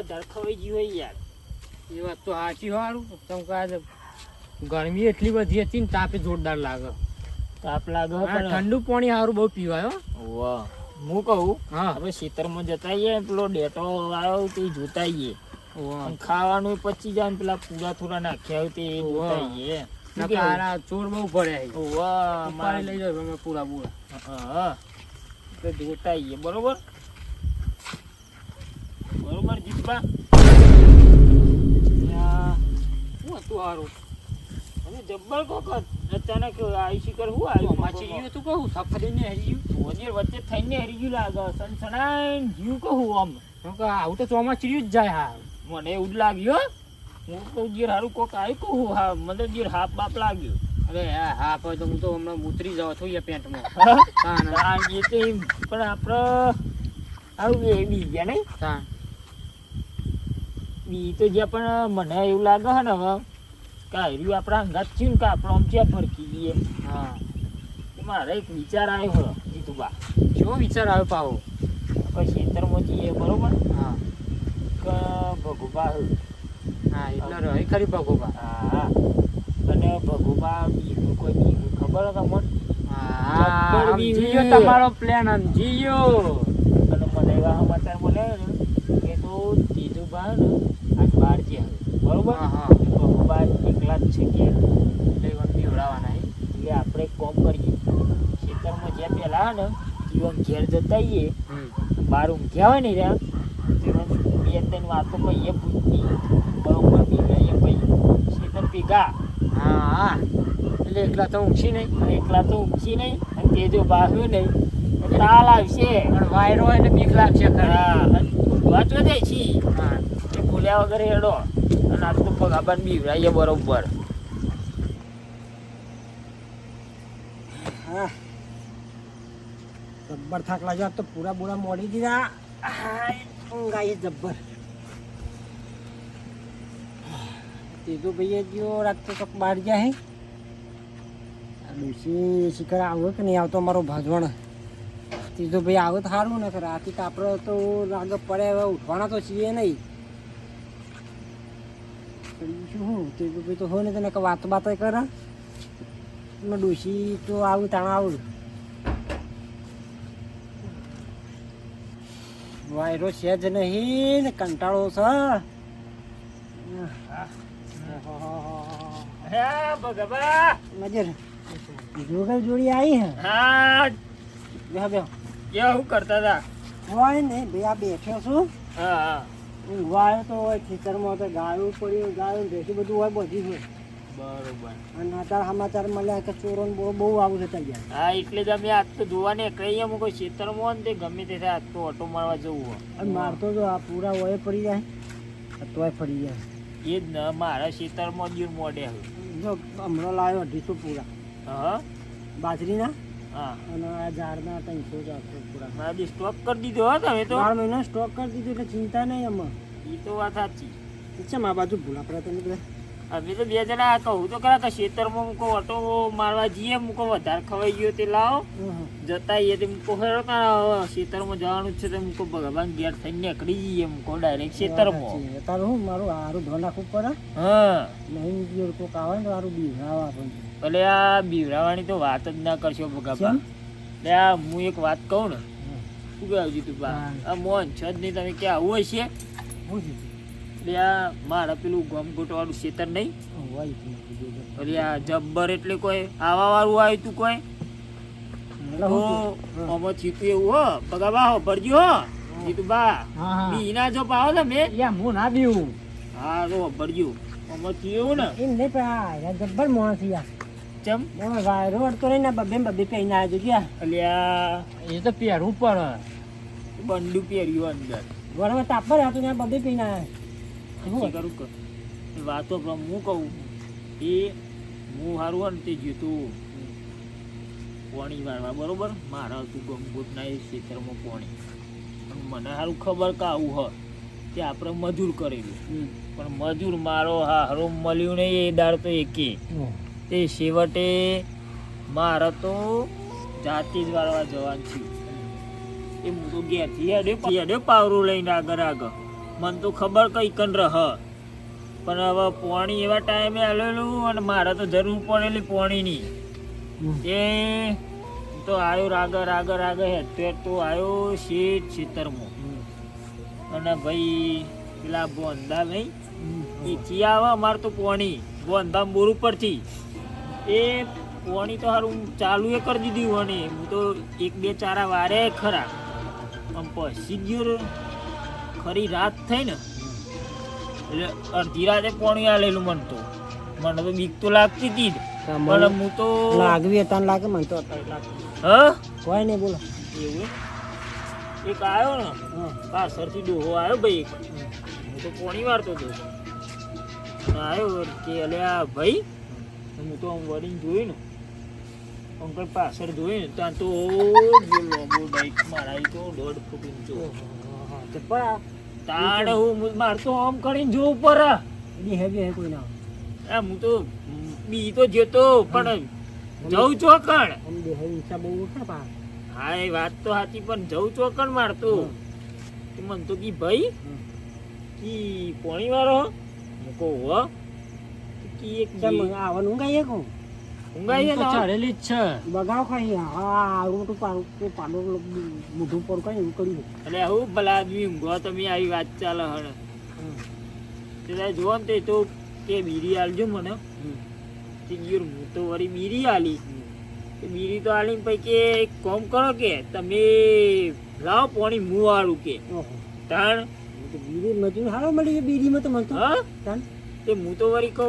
વધારે ખવાઈ ગયું હોય યાર. એ વાત તો સાચી સારું તમ કે ગરમી એટલી બધી હતી ને તાપે જોરદાર લાગે. તાપ લાગે ઠંડુ પાણી સારું બહુ પીવાય વાહ. હું કહું હા. આપણે ખેતરમાં જતા આવીએ પેલો ડેટો આવ્યો તે જોતા આવીએ. ખાવાનું પચી જાય પેલા પૂરા થોડા નાખ્યા હોય તે જોતા. આવીએ. ચોર બહુ પડ્યા લઈ જાય પૂરા પૂરા હા, હા. જોતા આવીએ બરોબર? બરોબર જીતપા શું હતું સારું અને જબ્બર કોકત અચાનક આવી શિખર હું આવ્યું માછી ગયું તું કહું સફરી ને હરી ગયું. મોદી વચ્ચે થઈને હરી ગયું લાગે સનસનાઈન જીવ કહું આમ. કેમ કે આવું તો ચોમાચીયું જ જાય હા. મને એવું જ લાગ્યું હું. કહું જીર હારું કોક આવી કહું હા મને જીર હાફ બાપ લાગ્યો. અરે હા હા હોય તો હું તો હમણાં ઉતરી જાઉં છું એ પેન્ટમાં. હા? એ તો પણ આપણે આવું એ બી ગયા નહીં? તાન બી તો જ્યાં પણ મને એવું લાગે છે ને હવે કે હાર્યું આપણા અંગાત થયું ને કે આપણો આમ ક્યાં ફરકી ગઈએ હા. મારે એક વિચાર આવ્યો હતો જીતુબા. શું વિચાર આવ્યો પાવો આપણે ખેતરમાં જઈએ બરોબર? હા. કે ભગુબા હે. એટલે રહી ખરી ભગુબા. હા. અને ભગુબા બીજું કોઈ બીજું ખબર તમને? તમારો પ્લાન સમજી ગયો અને મને એવા સમાચાર મળ્યા ને કે તો જીતુબા ને બહાર ગયા. બરોબર? ભગુબા એકલા જ છે કે? એટલે ઈવન પીવડાવવાના એટલે આપણે એક કોમ કરીએ. ખેતરમાં જ્યાં પહેલા ને જીવન ઘેર જતા આવીએ. બહાર ઊંઘ્યા હોય ને રહ્યા જીવન બે ત્રણ વાતો કહીએ પૂછતી બરોબર? બીજાઈએ પછી ખેતર ભેગા. હા હા. એટલે એકલા તો ઊંઘી નહીં. એકલા તો ઊંઘી નહીં. અને તે જો બાહ્યું નહીં તાલ આવશે. પણ વાયરો હોય ને બીક લાગશે ખરા. વાંચવા જાય છે. હા. ભૂલ્યા વગર હેડો. અને આ તો પગાબાન બીવરાઈએ બરોબર. જબ્બર થાક લાગ્યો. તો પૂરા પૂરા મોડી દીધા. હાય, ઊંઘ આવી જબ્બર. તેજો ભાઈએ ગયો. રાત તો કપ બહાર ગયા હે. ડોશી શિખર આવે કે નહીં? આવતો અમારો ભાજવણ. ત્રીજો ભાઈ આવે સારું ને રાતે આપણે તો રાગ પડે. હવે ઉઠવાના તો છીએ નહીં. શું હું? ત્રીજો ભાઈ તો હોય ને તને વાત બાત કરે ડોશી તો આવું તાણ આવું. વાયરો છે જ નહીં ને કંટાળો છે. નજર. જોગલ જોડી આવી હા. બેહો બેહો. કેવું કરતા હતા હોય ને ભાઈ આ બેઠો છું. હા હા. ઊંઘવા તો હોય ખેતરમાં તો ગાયું પડ્યું ગાયું ભેસું બધું હોય બધી હોય. બરોબર. અને અત્યારે સમાચાર મળ્યા કે ચોરો ને બહુ બહુ આવું થતા ગયા હા એટલે અમે આજ તો જોવાને કહીએ હું કોઈ ખેતરમાં ને ગમે તે થાય આજ તો ઓટો મારવા જવું હોય. અને મારતો જો આ પૂરા હોય પડી જાય. આ તોય પડી જાય. એ જ ને મારા ખેતરમાં જ મોડે હવે જો હમણાં લાવ્યો અઢીસો પૂરા. હા? બાજરીના? અને આ ઝાડના ત્રણસો ચારસો પૂરા. બી સ્ટોક કરી દીધો હો તમે તો. બાર મહિના સ્ટોક કરી દીધો એટલે ચિંતા નહીં એમાં. એ તો વાત સાચી. છે મા બાજુ ભૂલા પડ્યા તમે બધા? અમે તો બે જણા કહું તો ખરા કે ખેતરમાં મૂકો ઓટો મારવા જઈએ મૂકો વધારે ખવાઈ ગયો તે લાવો. જતા આવીએ તે મૂકો ખરો ખેતરમાં જવાનું છે તો મૂકો ભગવાન ઘેર થઈને નીકળી જઈએ મૂકો ડાયરેક્ટ ખેતરમાં. તારું હું મારું હારું ધોન નાખવું પડે? હા. નહીં ગયો કોક આવે ને હારું બીવડાવવા આપણને એટલે આ બીવરાવાની તો વાત જ ના કરશો ભગવાન. એટલે આ હું એક વાત કહું ને. શું કહેવું તું બા આ મોહન છે જ નહીં તમે ક્યાં આવું હશે? હું છે એટલે આ મારા પેલું ગમગોટ વાળું શેતર નહીં. એટલે આ જબ્બર એટલે કોઈ આવા વાળું આવ્યું તું કોઈ? તો. આમાં થયું તું એવું હો. ભગાબા હો ભરજો હો. જીતું બા બી ના જો પાવો તમે હું ના બીવું. હા તો ભરજો. આમાં ને. એમ નહીં પણ જબ્બર માણસ યાર ચમ? એમાં વાયરો નહીં ને બબે બબે પહેરીને આવ્યો એટલે આ એ તો પહેરવું પણ બંડું પહેર્યું અંદર. ગરમ તાપ પર હતું ત્યાં બબે પહેરીને શું કરું. કે વાતો હું કહું એ હું સારું હોય ને તે જીતું. પોણી વાળવા બરોબર? મારા તું ગમગોટ ના એ ખેતરમાં પોણી. પણ મને સારું ખબર કે આવું હ તે આપણે મજૂર કરેલું. પણ મજૂર મારો હરો મળ્યું નહીં એ દાળ તો એકે. તે છેવટે મારે તો જાતે જ વાળવા જવાનું થયું. એ હું તો ઘેરથી હેડ્યો પાવરું લઈને આગળ આગળ. મને તો ખબર કઈ કન રહ પણ હવે પોણી એવા ટાઈમે આવેલું અને મારે તો જરૂર પડેલી પોણીની. એ તો આવ્યો રાગર રાગર આગળ હેઠ તો આવ્યો શેઠ ખેતરમાં અને ભાઈ પેલા બોંધા નહીં એ આવે અમારે તો પોણી બોંધા બોર ઉપરથી એ પોણી તો હારું ચાલુ એ કરી દીધી વણી હું તો એક બે ચારા વારે ખરા આમ પછી ગયો. ખરી રાત થઈ ને એટલે અડધી રાતે પોણી આલેલું મને તો. મને તો બીક તો લાગતી હતી જ. પણ હું તો લાગવી હતા લાગે મને તો હા? કોઈ નહીં બોલો. એવું? એક આવ્યો ને. પાછળથી ડોહો આવ્યો ભાઈ એક. હું તો પોણી મારતો હતો. આવ્યો કે અલ્યા ભાઈ હું તો આમ વળીને જોયું ને અંકલ પાછળ જોયું ને ત્યાં તો ડાઈક મારા તો દોઢ ફૂટ ઊંચો. તો પણ તાણ હું મારતો આમ કરીને જોઉં પર બી હે કોઈ ના. એમ હું તો બી તો જતો પણ જઉં આમ બે ઈચ્છા બહુ ઓછા પા. હા એ વાત તો સાચી પણ જઉં ચોકણ મારતો તો. મને તો કી ભાઈ કી પોણી વાળો મૂકો હો. કી એક આવવાનું ઊંઘાઈએ કહું ઊંઘાઈએ તો? ચડેલી જ છે. બગાવ ખાઈ હા મોટું પાડું પાડો મોઢું પર કઈ એવું કર્યું. એટલે હું ભલા આદમી ઊંઘો તમે આવી વાત ચાલે તે તારે જોવો ને તો કે બીડી આલજો મને. ગયો હું તો વળી બીડી આલી. તે તો આલી પછી કે એક કોમ કરો કે તમે લાવ પોણી મું વાળું કે. તાણ? તો મજૂર હારો મળી ગઈ બીરીમાં તો મને હા? તે હું તો વળી કહો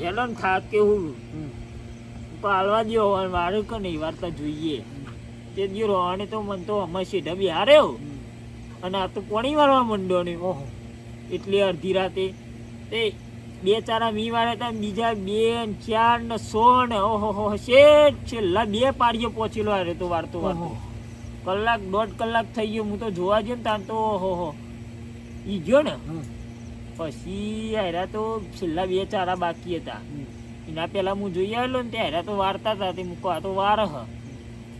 હેલો ને થાક કે હું? પાલવા દો હવે કે નહીં વાર્તા જોઈએ. તે દિયો રોવાને તો મને તો અમે સીધા બિહાર્યો. અને આ તો કોણી વાળવા માંડ્યો ને? ઓહો. એટલે અડધી રાતે તે બે ચારા મી વાળે હતા બીજા બે ને ચાર ને સો ને ઓહો હો શેઠ છેલ્લા બે પાડીએ પહોંચેલો હારે તો વાર્તો વારતો. કલાક દોઢ કલાક થઈ ગયો હું તો જોવા ગયો ને ત્યાં તો ઓહો હો. ઈ ગયો ને? પછી હારા તો છેલ્લા બે ચારા બાકી હતા. એના પહેલાં હું જોઈ આવેલો ને ત્યાં તો વારતા હતા તે મૂકો આ તો વાર હ.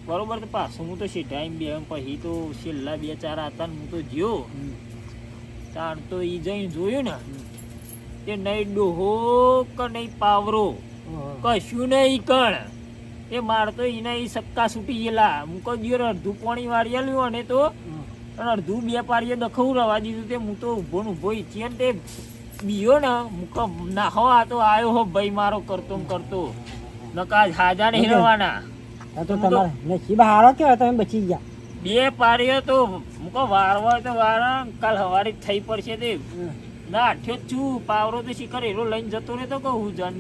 બરોબર તો પાછું હું તો સીધા એમ બે પછી તો છેલ્લા બે ચાર હતા ને હું તો જ્યો. તાણ તો એ જઈને જોયું ને તે નહીં ડોહો કે નહીં પાવરો. કશું નહીં કણ. એ માર તો એના એ સક્કા છૂટી ગયેલા. હું કહું ગયો અડધું પાણી વાળી આલ્યું અને તો અડધું બે પારીએ દખવું રવા દીધું તે. હું તો ઊભો ને ઊભો ઈચ્છીએ ને તે બીયો ને મૂકો નાહો આ તો આયો હો ભાઈ મારો કરતો કરતો. નકા હાજા નહીં રવાના આ તો તમારે નસીબ હારો કેવાય તમે બચી ગયા. બે પારીઓ તો મુકો વારવા તો વારા કાલ હવારે થઈ પડશે તે. ના આઠ્યો જ છું પાવરો તો શિખર એરો લઈને જતો રહેતો કહું જન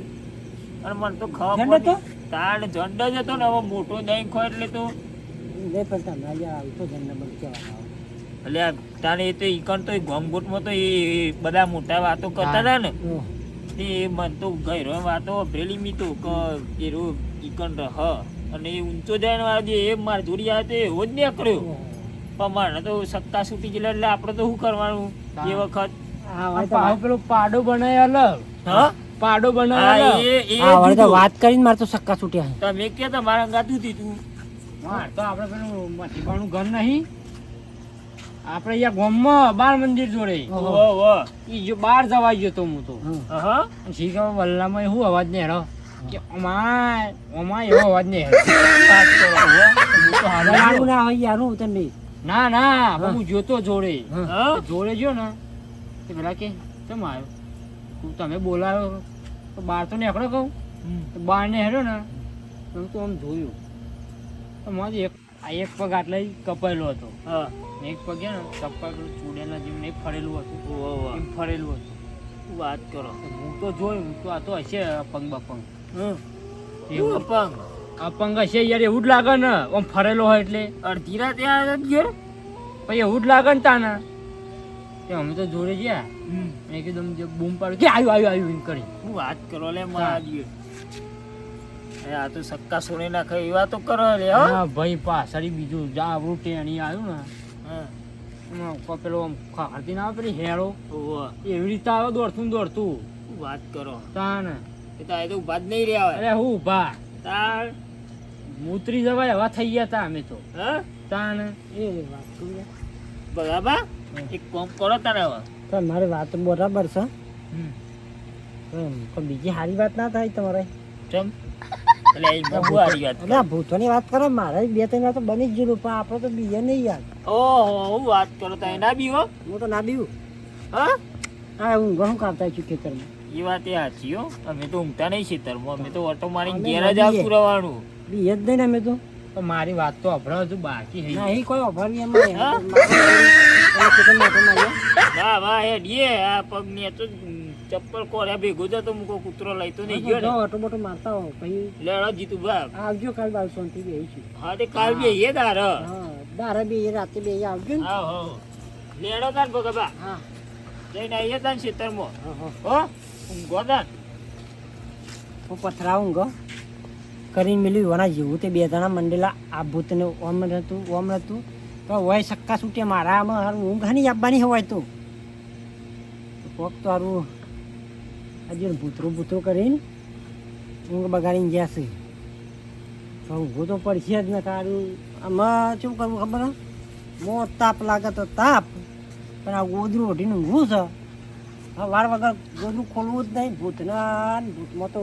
અને મને તો ખબર હતો? તાણ ઝંડ જ હતો ને હવે મોટો દહીં ખો એટલે તો લે પણ તમે અહીંયા આવી તો જન્મ બળ કહેવાય એટલે તારે એ તો ઈકણ તો ગમગોટમાં તો એ બધા મોટા વાતો કરતા હતા ને. તે મન તો ગયરો વાતો ભરેલી મી તો કે એરો ઈકણ રહ અને એ ઊંચો જાય વાળો જે એ માર જોડી આવે તો એવો જ નીકળ્યો. પણ મારે તો સત્તા છૂટી ગયેલા એટલે આપણે તો શું કરવાનું? એ વખત. પેલો પાડો બનાય અલગ. હા? પાડો બનાય એ એ આ તો વાત કરીને મારે તો સક્કા છૂટ્યા છે. તમે કે તમારા ગાતું હતી? તું હા તો આપણે પેલું મટીબાનું ઘર નહીં. આપણે અહીંયા ગોમમાં બાળ મંદિર જોડે. ઓહો. ઓહો, ઓહો. ઈ જો બહાર જવા ગયો તો હું તો. અહં. શીખા વલ્લામાં શું અવાજ નહીં હેરો કે અમાય અમાય એવો અવાજ નહીં હેરો ના હોય યાર હું તને ના ના હા. હું જોતો જોડે? જોડે જો ને તે પેલા કે કેમ આવ્યો? તું તમે બોલાવ્યો તો બહાર તો નીકળો કહું. તો બહાર ને હેરો ને તો હું તો આમ જોયું. તો મારે એક આ એક પગ આટલે કપાયેલો હતો. હા. એક પગ ને ચપ્પલ પેલું ચૂડેલા જેમ નહીં ફરેલું હતું. એમ ફરેલું હતું. વાત કરો? હું તો જોયું તો આ તો હશે અપંગ બપંગ. એવું. અપંગ. અપંગ હશે યાર એવું જ લાગે ને. આમ ફરેલો હોય એટલે. અડધી રાતે ગયો તો પછી એવું જ લાગે ને તાના. અમે તો જોડે ગયા. મેં કીધું જે બૂમ પાડ્યું કે આવ્યું આવ્યું આવ્યું એમ કરી હું વાત કરો લે મારા આ તો સક્કા સોને નાખે એવા તો કરો લે હા. ભાઈ પાછળ બીજું જા આપણું ટેણી આવ્યું ને. એમાં પેલો આમ ખાતી ના આવે પેલી હેળો. એવી રીતે આવે દોડતું ને દોડતું. વાત કરો? તાને એ તો આ તો ઊભા જ નહીં રહ્યા હોય. અરે હું ભા તાર મૂતરી જવાય એવા થઈ ગયા તા અમે તો. હા? તાને એ વાત બરાબર? એક કોમ કરો તારે હવે. તો મારી વાત બરાબર છે. હમ. એમ, પણ બીજી સારી વાત ના થાય તમારે. ચમ? એટલે ભૂતોની વાત કરો મારે બે ત્રણ વાર તો બની જ ગયું પણ આપણે તો બીજે નહીં યાર. ઓહો હું વાત કરો તો ના બીવો? હું તો ના બીવું. હા? હા હું ઘણું કાપતા છું ખેતરમાં. એ વાત એ સાચી હો. અમે તો ઊંઘતા નહીં ખેતરમાં. અમે તો ઓટો મારીને અમે ઘેર જ. આવતું રહેવાનું. બીજે જ નહીં ને અમે તો. મારી વાત તો અભળો હજુ બાકી હે. નહીં કોઈ અભાવી નહીં હા? ખેતરમાં આટો માર્યો. ના વાહ હે ડીએ આ પગ ને તો ચપ્પલ કોર્યા ભેગો જતો મૂકો કૂતરો લઈતો નહીં ગયો ને. ઓટો બોટો મારતા હો પછી લેડો જીતું બાપ આવજો કાલ બાર શાંતિ બે છું. હા તે કાલ બી એ દાર હા દારે બે રાતે બે આવજો ને. હા હો લેડો તાર ભગબા હા. જઈને આવીએ તાન ખેતરમાં. હા હા. હો ઊંઘો તાન હું પથરાવું ગો કરીને મિલ્યું વના જેવું તે બે જણા મંડેલા આ ભૂતને ઓમ હતું ઓમ હતું તો હોય સક્કા છૂટે મારા આમાં હારું ઊંઘ નહીં આપવાની હોય તો. કોક તો હારું હજુ ભૂતરું ભૂતરું કરીને ઊંઘ બગાડીને ગયા છે. ઊંઘું તો પડશે જ ને તારું. આમાં શું કરવું ખબર? મો તાપ લાગે તો તાપ. પણ આ ગોદરું ઓઢીને ઊંઘવું છે. હા વાર વગર ગોદરું ખોલવું જ નહીં. ભૂતના ભૂતમાં તો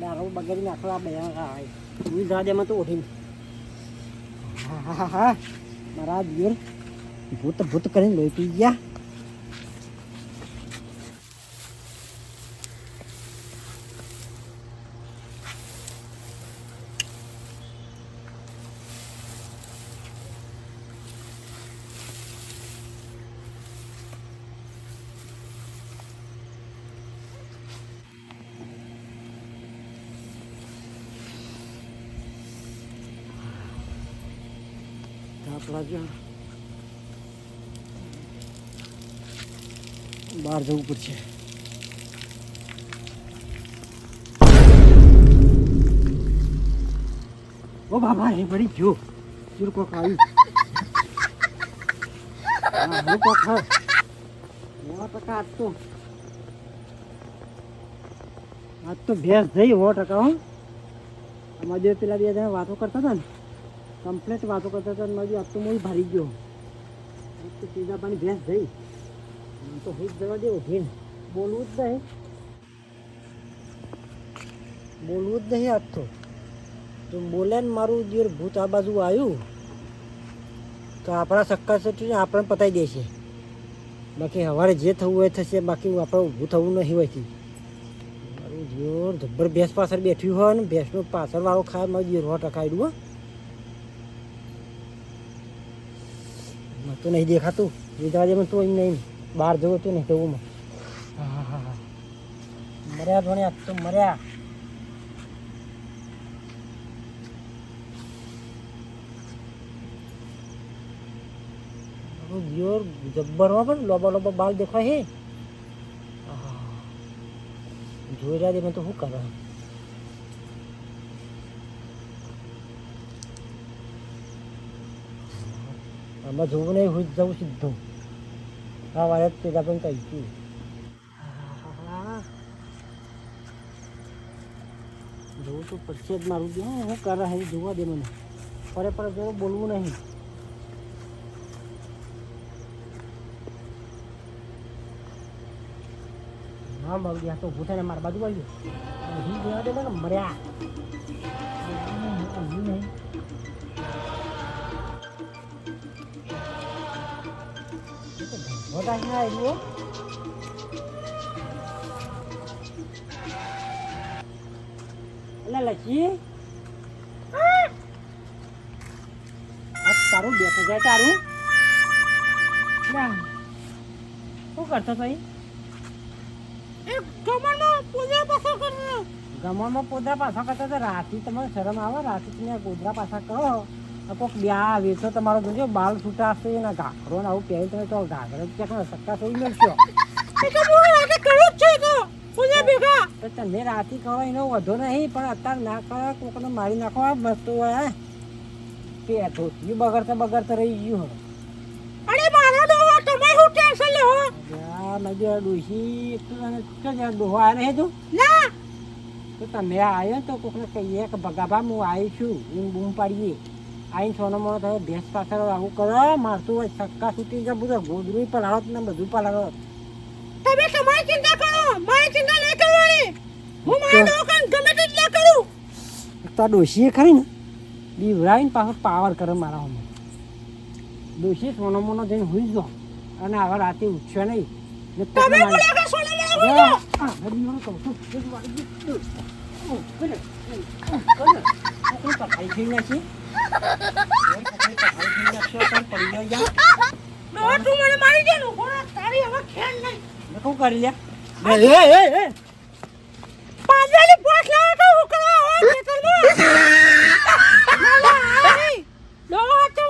દારૂ બગાડી નાખો આ બધા હા હું દાદામાં તો ઓઢીને. હા હા હા. મારા દિયર, ભૂત ભૂત કરીને લોહી પી ગયા તાપ લાગ્યો બહાર જવું પડશે. ઓ બાબા, એ પડી ગયો ચૂર કોક આવ્યું. હા ટકા આજ તો. આજ તો ભેંસ જઈ સો ટકા, હો. અમારા પેલા બે જણા વાતો કરતા હતા ને કમ્પ્લેટ વાતો કરતા હતા મારી આજ તો હું ભારી ગયો. આજ તો સીધા પાણી ભેંસ જઈ. આમ તો ભૂત જવા દેવો ભીન. બોલવું જ નહીં. બોલવું જ નહીં આજ તો. તો બોલે ને મારું જે ભૂત આ બાજુ આવ્યું તો આપણા સક્કા સટી આપણને પતાવી દેશે. બાકી સવારે જે થવું હોય થશે, બાકી આપણે ઊભું થવું નહીં હોય મારું જોર જબ્બર ભેંસ પાછળ બેઠ્યું હોય ને, ભેંસનો પાછળ વાળો ખાય, મારું જીરો રોટ હોય હો. મને તો નહીં દેખાતું. લીધા મને તો એમ નહીં. બહાર જવું હતું ને હા મર્યા ધોણ્યા તો મર્યા. યોર જબ્બર હો પણ લોબા લોબા બાલ દેખાય હે. જોઈ રહ્યા મને તો શું કરે? આમાં જોવું નહીં જવું સીધું. હા વારે પેલા પણ કહી છું જોવું તો પડશે જ મારું જો હું કરે હે જોવા દે મને. પરે પરે જો બોલવું નહીં. હા મારું તો થઈને મારા બાજુ અહીં જોવા દે મને, મર્યા. મોટા ના આવ્યું એટલે લખી? તારું બેઠો જાય તારું? શું કરતો ભાઈ ગમણમાં પોદરા પાછા કરતા હતા રાતી તમે શરમ આવે રાતી તમે પોદરા પાછા કરો. આ કોક બ્યા વેચો તમારો જોજો બાલ છૂટા હશે એના ઘાઘરો ને આવું પહેરી તમે તો ઘાઘરો ક્યાંક સક્કા થઈ મળશો. તમે રાતી કરો એનો વધો નહીં પણ અત્યારે ના કરો કોકને મારી નાખો આ વસ્તુ હોય પેઠો થયું બગડતા બગડતા રહી ગયું હવે. તમે શું ટેન્શન લે હો યા મજે ડોશી એક તો તને કે જ ડોહો આ રહે તું ના. તો તમે આયો તો કોકને કહીએ કે ભગાભા હું આવી છું એમ બૂમ પાડીએ. આઈ સોનો મોનો થયો ભેંસ પાછળ આવું કરો મારતું હોય સક્કા છૂટી જાય બધું ગોદરું પલાળો ને બધું પલાળો તમે તમારી ચિંતા કરો મારી ચિંતા નહીં કરવાની હું મારા દવાખાન ગમે તેટલા કરું તો ડોશીએ ખરી ને બીવરાવીને પાછો પાવર કરે મારા હમણાં ડોશી સોનો મોનો જઈને હુઈ ગયો અને હવે રાતે ઉઠ્યો નહીં તમે તું મને મારી દે નું હવે ખેડ નહીં મેં કરી લે એ એ એ પાંજરાની